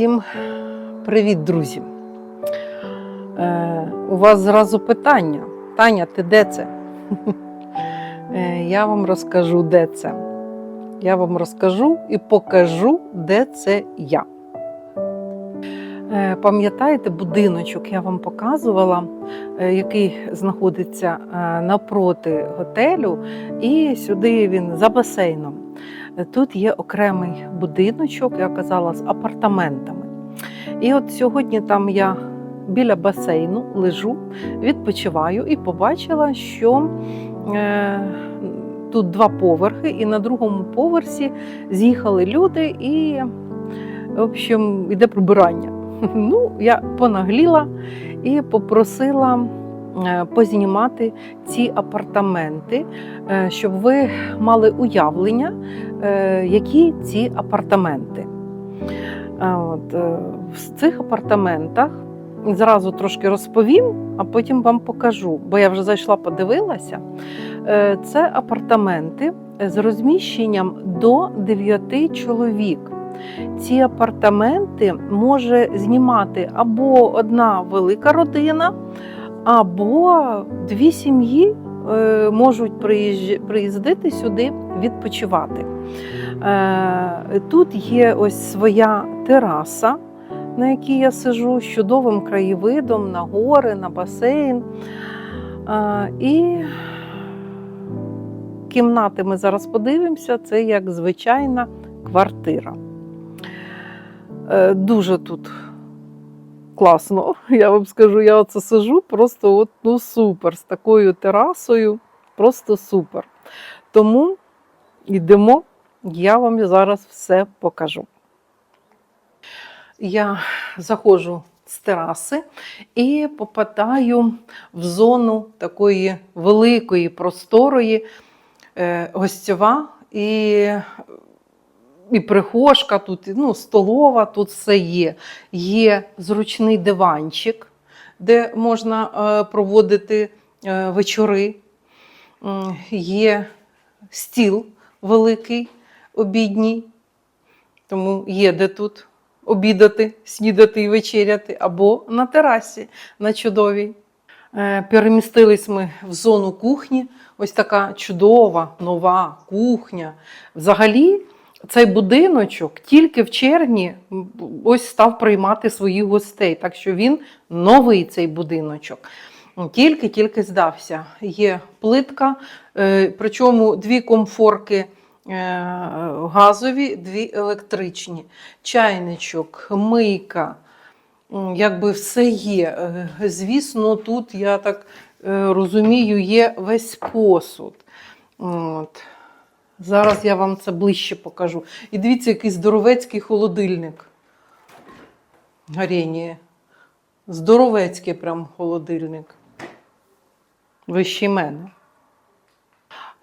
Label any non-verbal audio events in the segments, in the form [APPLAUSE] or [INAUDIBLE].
Всім привіт, друзі. Е, у вас зразу питання. Таня, ти де це? [LAUGHS] Е, я вам розкажу, де це. Я вам розкажу і покажу, де це я. Е, Пам'ятаєте будиночок, я вам показувала, е, який знаходиться е, напроти готелю, і сюди він за басейном. Тут є окремий будиночок, я казала, з апартаментами. І от сьогодні там я біля басейну лежу, відпочиваю і побачила, що е, тут два поверхи, і на другому поверсі з'їхали люди, і, в общем, іде прибирання. [LAUGHS] Ну, я понагліла і попросила познімати ці апартаменти, е, щоб ви мали уявлення, е, які ці апартаменти. От, е, в цих апартаментах зразу трошки розповім, а потім вам покажу, бо я вже зайшла, подивилася. Е, Це апартаменти з розміщенням до 9 чоловік. Ці апартаменти може знімати або одна велика родина, або дві сім'ї е, можуть приїздити сюди відпочивати. Е, Тут є ось своя тераса, на якій я сижу, з чудовим краєвидом на гори, на басейн. Е, І кімнати ми зараз подивимося, це як звичайна квартира. Дуже тут класно. Я вам скажу, я оце сижу, просто от, ну, супер, з такою терасою, просто супер. Тому йдемо, я вам зараз все покажу. Я заходжу з тераси і попадаю в зону такої великої, просторої, е, гостьова і, і прихожка тут, ну, столова, тут все є. Є зручний диванчик, де можна е, проводити е, вечори. Є стіл великий, обідній, тому є де тут обідати, снідати і вечеряти, або на терасі на чудовій. Е, Перемістились ми в зону кухні. Ось така чудова нова кухня. Взагалі, цей будиночок тільки в червні ось став приймати своїх гостей. Так що він новий цей будиночок. Тільки-тільки здався. Є плитка, е, причому дві комфорки е, газові, дві електричні, чайничок, мийка. Якби все є. Е, Звісно, тут, я так розумію, є весь посуд. От. Зараз я вам це ближче покажу. І дивіться, який здоровецький холодильник. Гарєніє. Здоровецький прям холодильник. Вищий мене.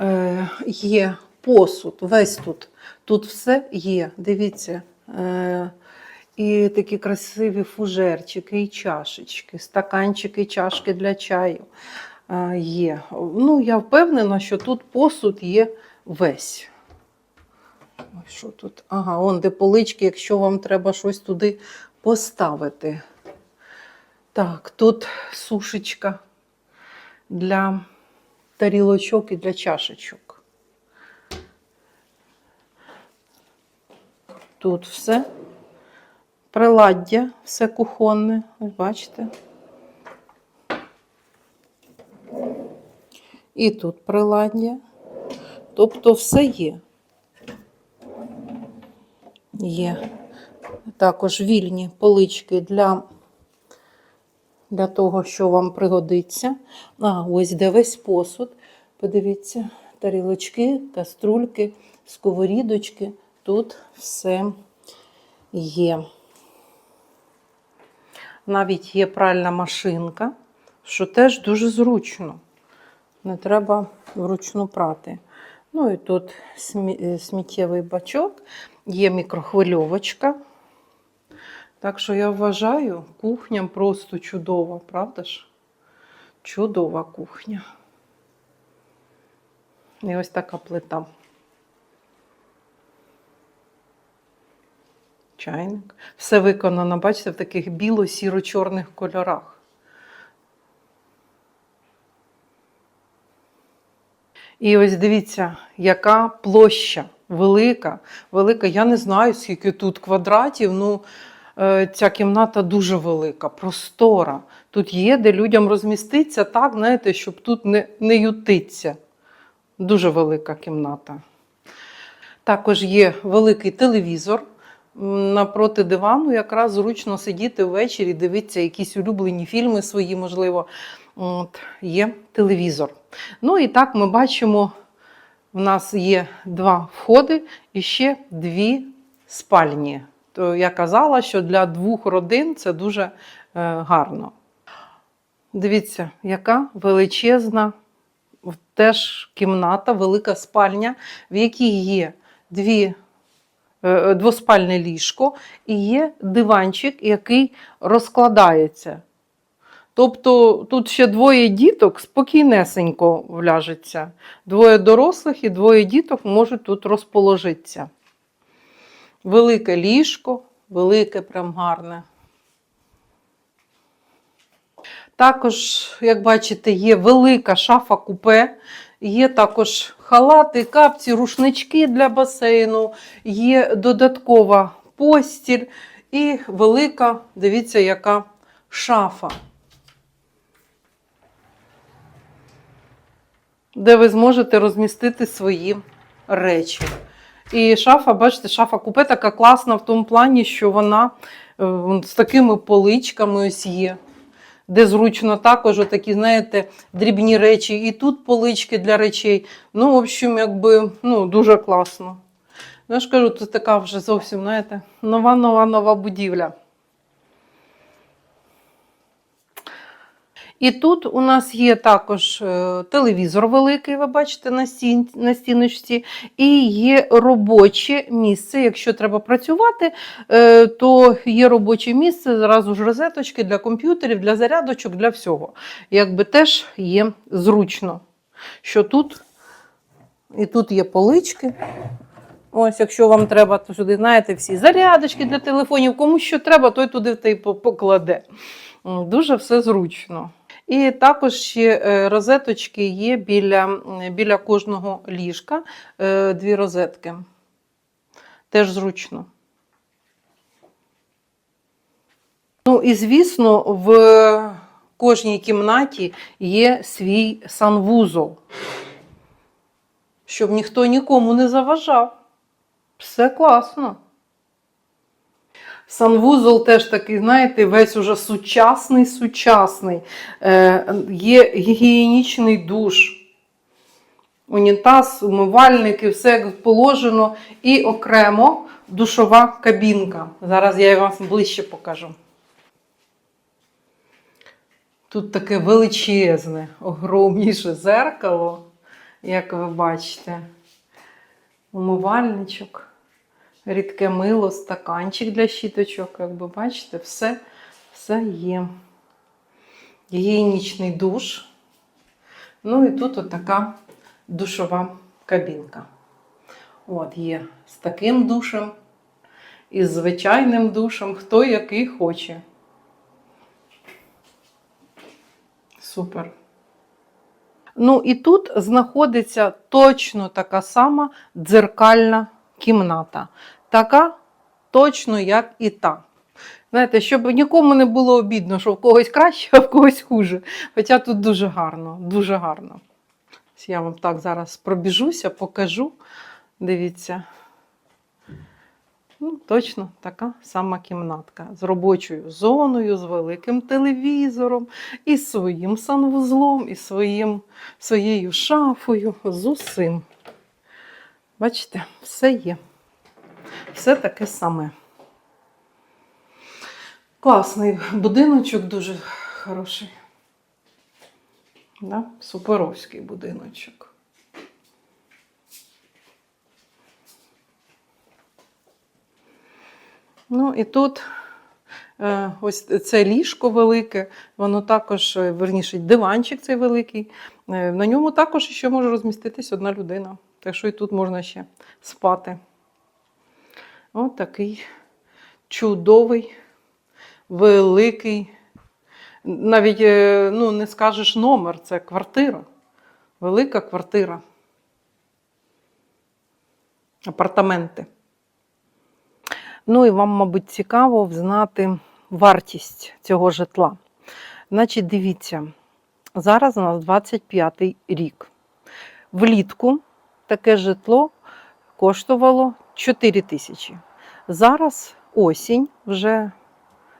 Е, є посуд, весь тут. Тут все є. Дивіться. Е, і такі красиві фужерчики, і чашечки, стаканчики, чашки для чаю е, є. Ну, я впевнена, що тут посуд є весь. Що тут? Ага, он де полички, якщо вам треба щось туди поставити. Так, тут сушечка для тарілочок і для чашечок. Тут все. Приладдя, все кухонне, ось бачите. І тут приладдя. Тобто все є. Є також вільні полички для, для того, що вам пригодиться. А, ось де весь посуд. Подивіться, тарілочки, каструльки, сковорідочки. Тут все є. Навіть є пральна машинка, що теж дуже зручно. Не треба вручну прати. Ну і тут е, сміттєвий бачок, є мікрохвильовочка. Так що я вважаю, кухня просто чудова, правда ж? Чудова кухня. І ось така плита. чайник. Все виконано, бачите, в таких біло-сіро-чорних кольорах. І ось дивіться, яка площа велика, велика. Я не знаю, скільки тут квадратів. Ну, е, ця кімната дуже велика, простора. Тут є, де людям розміститися так, знаєте, щоб тут не, не ютиться. Дуже велика кімната. Також є великий телевізор. Напроти дивану якраз зручно сидіти ввечері, дивитися якісь улюблені фільми свої, можливо. От, є телевізор. Ну і так ми бачимо, в нас є два входи і ще дві спальні. То я казала, що для двох родин це дуже е, гарно. Дивіться, яка величезна теж кімната, велика спальня, в якій є дві, е, двоспальне ліжко і є диванчик, який розкладається. Тобто тут ще двоє діток спокійнесенько вляжеться. Двоє дорослих і двоє діток можуть тут розположитися. Велике ліжко, велике, прям гарне. Також, як бачите, є велика шафа купе, є також халати, капці, рушнички для басейну, є додаткова постіль і велика, дивіться, яка шафа. Де ви зможете розмістити свої речі. І шафа, бачите, шафа купе така класна в тому плані, що вона е, з такими поличками ось є. Де зручно також такі, знаєте, дрібні речі. І тут полички для речей. Ну, в общем, якби ну, дуже класно. Ну, я ж кажу, це така вже зовсім, знаєте, нова, нова, нова будівля. І тут у нас є також е, телевізор великий, ви бачите, на, стін, на стіночці, і є робоче місце. Якщо треба працювати, е, то є робоче місце, зразу ж розеточки для комп'ютерів, для зарядочок, для всього. Якби теж є зручно. Що тут, і тут є полички. Ось, якщо вам треба, то сюди, знаєте, всі зарядочки для телефонів, кому що треба, той туди те й покладе. Дуже все зручно. І також ще е, розеточки є біля, біля кожного ліжка, е, дві розетки. Теж зручно. Ну і звісно, в кожній кімнаті є свій санвузол, щоб ніхто нікому не заважав. Все класно. Санвузол теж такий, знаєте, весь уже сучасний, сучасний. Е, є гігієнічний душ, унітаз, умивальник і все положено. І окремо душова кабінка. Зараз я вам ближче покажу. Тут таке величезне, огромніше зеркало, як ви бачите. Умивальничок рідке мило, стаканчик для щіточок, як ви бачите, все, все є. Гігієнічний душ. Ну і тут от така душова кабінка. От є з таким душем і з звичайним душем, хто який хоче. Супер. Ну і тут знаходиться точно така сама дзеркальна кімната. Така точно, як і та. Знаєте, щоб нікому не було обідно, що в когось краще, а в когось хуже. Хоча тут дуже гарно, дуже гарно. Я вам так зараз пробіжуся, покажу. Дивіться. Ну, точно така сама кімнатка з робочою зоною, з великим телевізором, і своїм санвузлом, і своїм, своєю шафою, з усім. Бачите, все є. Все таке саме. Класний будиночок, дуже хороший. Да? Суперовський будиночок. Ну і тут е, ось це ліжко велике, воно також, е, верніше, диванчик цей великий. Е, На ньому також ще може розміститись одна людина. Так що і тут можна ще спати. Ось такий чудовий, великий. Навіть е, ну, не скажеш номер, це квартира. Велика квартира. Апартаменти. Ну і вам, мабуть, цікаво знати вартість цього житла. Значить, дивіться, зараз у нас 25 рік. Влітку таке житло коштувало 4 тисячі. Зараз осінь, вже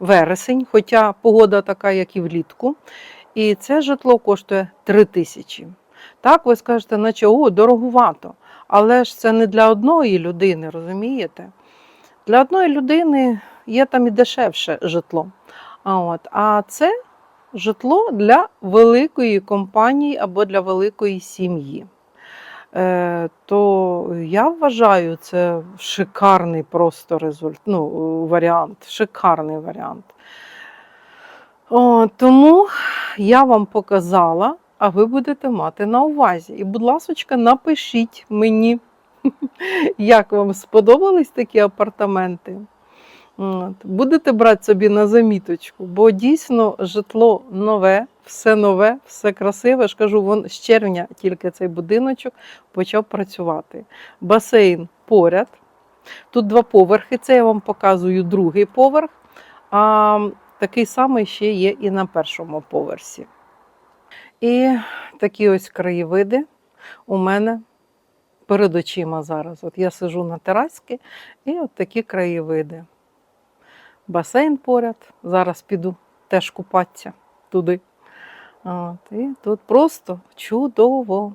вересень, хоча погода така, як і влітку. І це житло коштує 3 тисячі. Так, ви скажете, наче о, дорогувато. Але ж це не для одної людини, розумієте? Для одної людини є там і дешевше житло. А, от, а це житло для великої компанії або для великої сім'ї. Е, то я вважаю, це шикарний просто результ, ну, варіант, шикарний варіант. О, тому я вам показала, а ви будете мати на увазі. І, будь ласка, напишіть мені, [LAUGHS] як вам сподобались такі апартаменти. Будете брати собі на заміточку, бо дійсно житло нове, все нове, все красиве. Я ж кажу, вон з червня тільки цей будиночок почав працювати. Басейн поряд. Тут два поверхи. Це я вам показую другий поверх. А такий самий ще є і на першому поверсі. І такі ось краєвиди у мене перед очима зараз. От я сижу на терасці і от такі краєвиди. Басейн поряд. Зараз піду теж купатися туди. От, і тут просто чудово.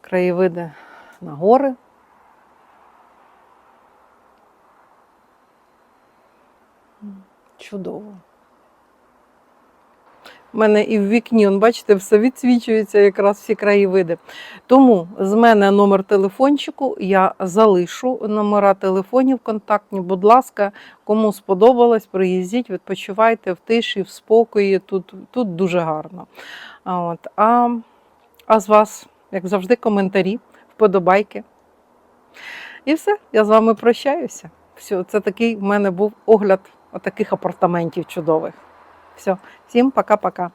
Краєвиди на гори. Чудово. У мене і в вікні, он, бачите, все відсвічується якраз всі краєвиди. Тому з мене номер телефончику, я залишу номера телефонів контактні. Будь ласка, кому сподобалось, приїздіть, відпочивайте в тиші, в спокої. Тут, тут дуже гарно. От, а, а з вас, як завжди, коментарі, вподобайки. І все, я з вами прощаюся. Все, це такий в мене був огляд таких апартаментів чудових. Все, всім пока-пока.